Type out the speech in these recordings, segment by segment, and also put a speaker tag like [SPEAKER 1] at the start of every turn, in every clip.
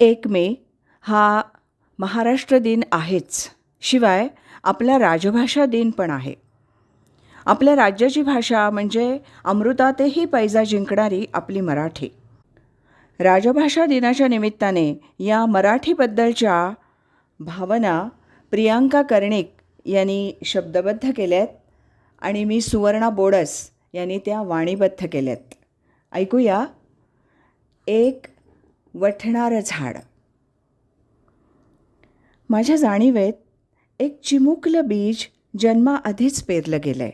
[SPEAKER 1] एक मे हा महाराष्ट्र दिन आहेच. शिवाय आपला राजभाषा दिन पण आहे. आपल्या राज्याची भाषा म्हणजे अमृतातेही पैजा जिंकणारी आपली मराठी. राजभाषा दिनाच्या निमित्ताने या मराठीबद्दलच्या भावना प्रियांका कर्णिक यांनी शब्दबद्ध केल्यात आणि मी सुवर्णा बोडस यांनी त्या वाणीबद्ध केल्यात. ऐकूया. एक वठणारं झाड. माझ्या जाणीवेत एक चिमुकलं बीज जन्माआधीच पेरलं गेलं आहे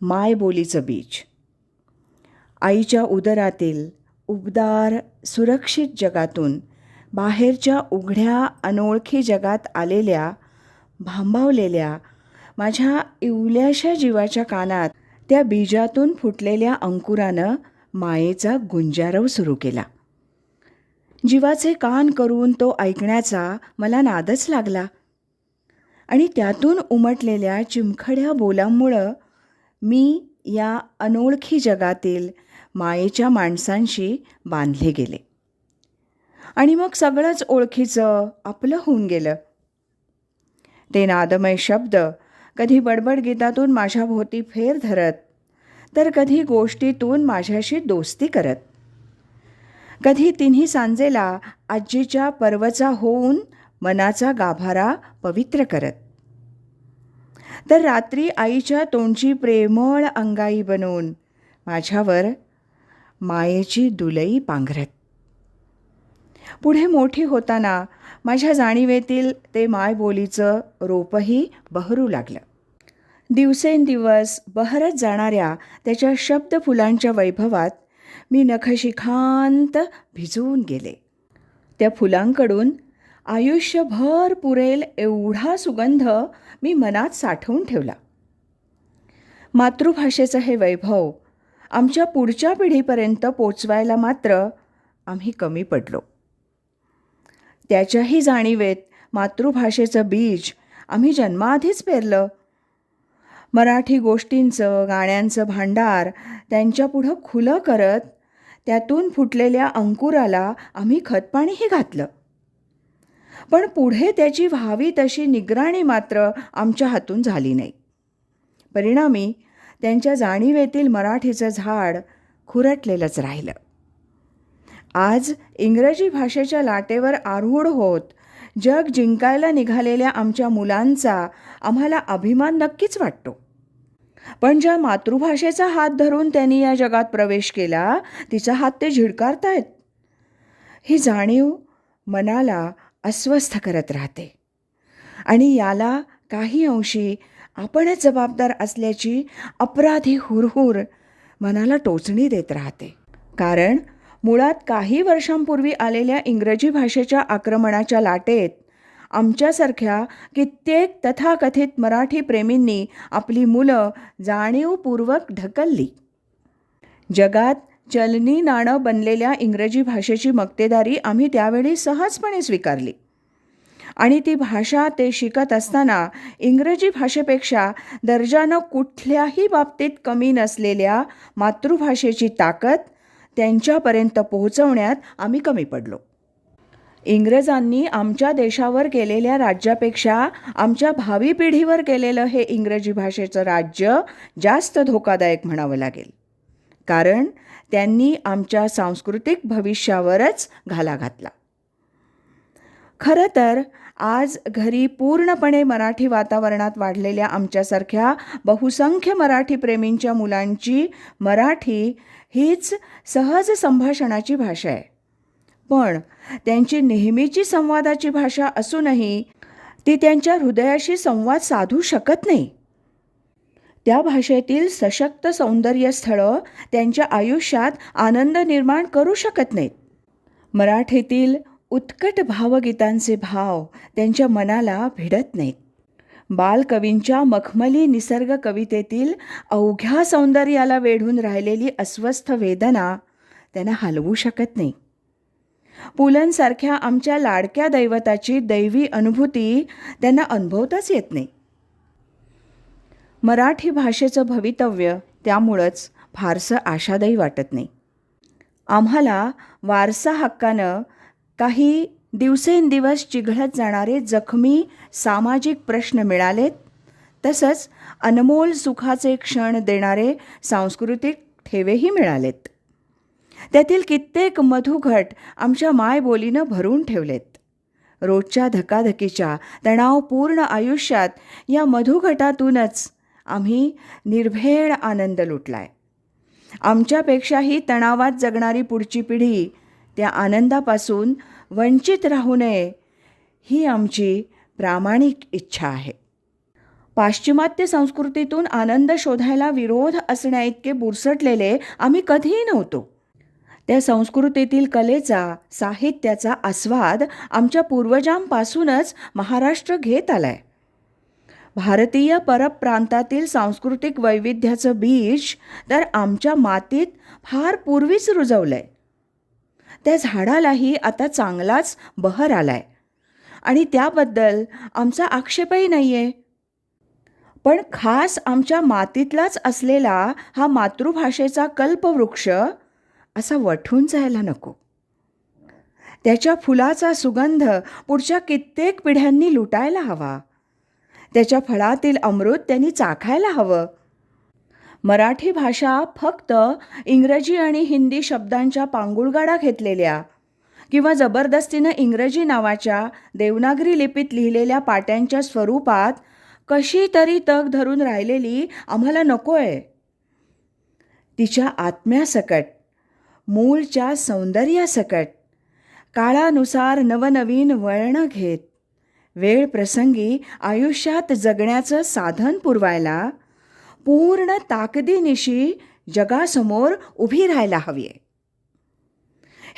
[SPEAKER 1] मायबोलीचं बीज. आईच्या उदरातील उबदार सुरक्षित जगातून बाहेरच्या उघड्या अनोळखी जगात आलेल्या भांबावलेल्या माझ्या इवल्याशा जीवाच्या कानात त्या बीजातून फुटलेल्या अंकुरानं मायेचा गुंजारव सुरू केला. जीवाचे कान करून तो ऐकण्याचा मला नादच लागला. आणि त्यातून उमटलेल्या चिमखड्या बोलांमुळं मी या अनोळखी जगातील मायेच्या माणसांशी बांधले गेले. आणि मग सगळंच ओळखीचं आपलं होऊन गेलं. ते नादमय शब्द कधी बडबड गीतातून माझ्या भोवती फेर धरत तर कधी गोष्टीतून माझ्याशी दोस्ती करत. कधी तिन्ही सांजेला आजीच्या पर्वचा होऊन मनाचा गाभारा पवित्र करत. तर रात्री आईच्या तोंडची प्रेमळ अंगाई बनवून माझ्यावर मायेची दुलई पांघरत. पुढे मोठी होताना माझ्या जाणीवेतील ते मायबोलीचं रोपही बहरू लागलं. दिवसेंदिवस बहरत जाणाऱ्या त्याच्या शब्द फुलांच्या वैभवात मी नखशिखांत भिजवून गेले. त्या फुलांकडून आयुष्यभर पुरेल एवढा सुगंध मी मनात साठवून ठेवला. मातृभाषेचं हे वैभव आमच्या पुढच्या पिढीपर्यंत पोचवायला मात्र आम्ही कमी पडलो. त्याच्याही जाणीवेत मातृभाषेचं बीज आम्ही जन्माआधीच पेरलं मराठी गोष्टींचं गाण्यांचं भांडार त्यांच्यापुढं खुलं करत त्यातून फुटलेल्या अंकुराला आम्ही खतपाणीही घातलं. पण पुढे त्याची व्हावी तशी निगराणी मात्र आमच्या हातून झाली नाही. परिणामी त्यांच्या जाणीवेतील मराठीचं झाड खुरटलेलंच राहिलं. आज इंग्रजी भाषेच्या लाटेवर आरूढ होत जग जिंकायला निघालेल्या आमच्या मुलांचा आम्हाला अभिमान नक्कीच वाटतो. पण ज्या मातृभाषेचा हात धरून त्यांनी या जगात प्रवेश केला तिचा हात ते झिडकारतायत. ही जाणीव मनाला अस्वस्थ करत राहते. आणि याला काही अंशी आपणच जबाबदार असल्याची अपराधी हुरहुर मनाला टोचणी देत राहते. कारण मुळात काही वर्षांपूर्वी आलेल्या इंग्रजी भाषेच्या आक्रमणाच्या लाटेत आमच्यासारख्या कित्येक तथाकथित मराठी प्रेमींनी आपली मुलं जाणीवपूर्वक ढकलली. जगात चलनी नाणं बनलेल्या इंग्रजी भाषेची मक्तेदारी आम्ही त्यावेळी सहजपणे स्वीकारली. आणि ती भाषा ते शिकत असताना इंग्रजी भाषेपेक्षा दर्जानं कुठल्याही बाबतीत कमी नसलेल्या मातृभाषेची ताकद त्यांच्यापर्यंत पोहोचवण्यात आम्ही कमी पडलो. इंग्रजांनी आमच्या देशावर केलेल्या राज्यापेक्षा आमच्या भावी पिढीवर केलेलं हे इंग्रजी भाषेचं राज्य जास्त धोकादायक म्हणावं लागेल. कारण त्यांनी आमच्या सांस्कृतिक भविष्यावरच घाला घातला. खरं तर आज घरी पूर्णपणे मराठी वातावरणात वाढलेल्या आमच्यासारख्या बहुसंख्य मराठी प्रेमींच्या मुलांची मराठी हीच सहज संभाषणाची भाषा आहे. पण त्यांची नेहमीची संवादाची भाषा असूनही ती त्यांच्या हृदयाशी संवाद साधू शकत नाही. त्या भाषेतील सशक्त सौंदर्य स्थळं त्यांच्या आयुष्यात आनंद निर्माण करू शकत नाहीत. मराठीतील उत्कट भावगीतांचे भाव त्यांच्या मनाला भिडत नाहीत. बालकवींच्या मखमली निसर्ग कवितेतील अवघ्या सौंदर्याला वेढून राहिलेली अस्वस्थ वेदना त्यांना हलवू शकत नाही. पुलंसारख्या आमच्या लाडक्या दैवताची दैवी अनुभूती त्यांना अनुभवताच येत नाही. मराठी भाषेचं भवितव्य त्यामुळंच फारसं आशादायी वाटत नाही. आम्हाला वारसा हक्कानं काही दिवसेंदिवस चिघळत जाणारे जखमी सामाजिक प्रश्न मिळालेत. तसंच अनमोल सुखाचे क्षण देणारे सांस्कृतिक ठेवेही मिळालेत. त्यातील कित्येक मधुघट आमच्या मायबोलीनं भरून ठेवलेत. रोजच्या धकाधकीच्या तणावपूर्ण आयुष्यात या मधुघटातूनच आम्ही निर्भेळ आनंद लुटलाय. आमच्यापेक्षाही तणावात जगणारी पुढची पिढी त्या आनंदापासून वंचित राहू नये ही आमची प्रामाणिक इच्छा आहे. पाश्चिमात्य संस्कृतीतून आनंद शोधायला विरोध असण्याइतके बुरसटलेले आम्ही कधीही नव्हतो. त्या संस्कृतीतील कलेचा साहित्याचा आस्वाद आमच्या पूर्वजांपासूनच महाराष्ट्र घेत आलाय. भारतीय परप्रांतातील सांस्कृतिक वैविध्याचं बीज तर आमच्या मातीत फार पूर्वीच रुजवलंय. त्या झाडालाही आता चांगलाच बहर आलाय. आणि त्याबद्दल आमचा आक्षेपही नाही आहे पण खास आमच्या मातीतलाच असलेला हा मातृभाषेचा कल्पवृक्ष असा वठून जायला नको. त्याच्या फुलाचा सुगंध पुढच्या कित्येक पिढ्यांनी लुटायला हवा. त्याच्या फळातील अमृत त्यांनी चाखायला हवं. मराठी भाषा फक्त इंग्रजी आणि हिंदी शब्दांच्या पांगुळगाडा घेतलेल्या किंवा जबरदस्तीनं इंग्रजी नावाच्या देवनागरी लिपीत लिहिलेल्या पाट्यांच्या स्वरूपात कशी तरी तग धरून राहिलेली आम्हाला नको आहे तिच्या आत्म्यासकट मूळच्या सौंदर्यासकट काळानुसार नवनवीन वळणं घेत वेळ प्रसंगी आयुष्यात जगण्याचं साधन पुरवायला पूर्ण ताकदीनिशी जगासमोर उभी राहायला हवी आहे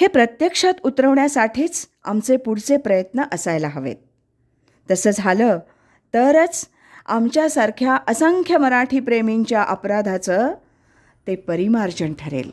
[SPEAKER 1] हे प्रत्यक्षात उतरवण्यासाठीच आमचे पुढचे प्रयत्न असायला हवेत. तसं झालं तरच आमच्यासारख्या असंख्य मराठी प्रेमींच्या अपराधाचं ते परिमार्जन ठरेल.